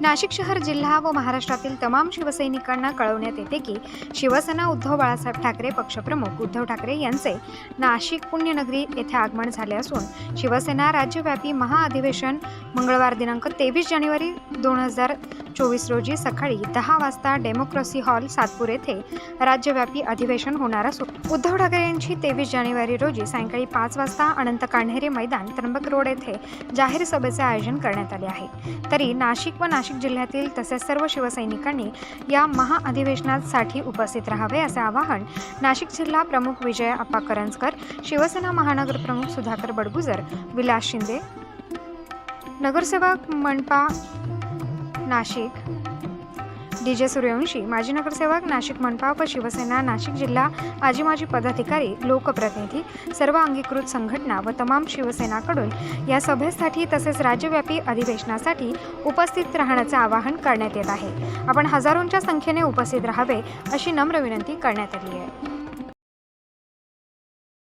नाशिक शहर जिल्हा व महाराष्ट्रातील तमाम शिवसैनिकांना कळवण्यात येते की शिवसेना उद्धव बाळासाहेब ठाकरे पक्षप्रमुख उद्धव ठाकरे यांचे नाशिक पुण्यनगरी येथे आगमन झाले असून शिवसेना राज्यव्यापी महाअधिवेशन मंगळवार दिनांक तेवीस जानेवारी दोन हजार चोवीस रोजी सकाळी दहा वाजता डेमोक्रेसी हॉल सातपूर येथे राज्यव्यापी अधिवेशन होणार असून उद्धव ठाकरे यांची तेवीस जानेवारी रोजी सायंकाळी पाच वाजता अनंत कान्हेरे मैदान त्र्यंबक रोड येथे जाहीर सभेचे आयोजन करण्यात आले आहे. तरी नाशिक व नाशिक जिल्ह्यातील तसेच सर्व शिवसैनिकांनी या महाअधिवेशनासाठी उपस्थित राहावे असे आवाहन नाशिक जिल्हा प्रमुख विजय अप्पा करंजकर शिवसेना महानगर प्रमुख सुधाकर बडगुजर विलास शिंदे नगरसेवक मनपा नाशिक. डी जे सूर्यवंशी माजी नगरसेवक नाशिक मनपा व शिवसेना नाशिक जिल्हा आजी माजी पदाधिकारी लोकप्रतिनिधी सर्व अंगीकृत संघटना व तमाम शिवसेनाकडून या सभेसाठी तसेच राज्यव्यापी अधिवेशनासाठी उपस्थित राहण्याचे आवाहन करण्यात येत आहे. आपण हजारोंच्या संख्येने उपस्थित राहावे अशी नम्र विनंती करण्यात आली आहे.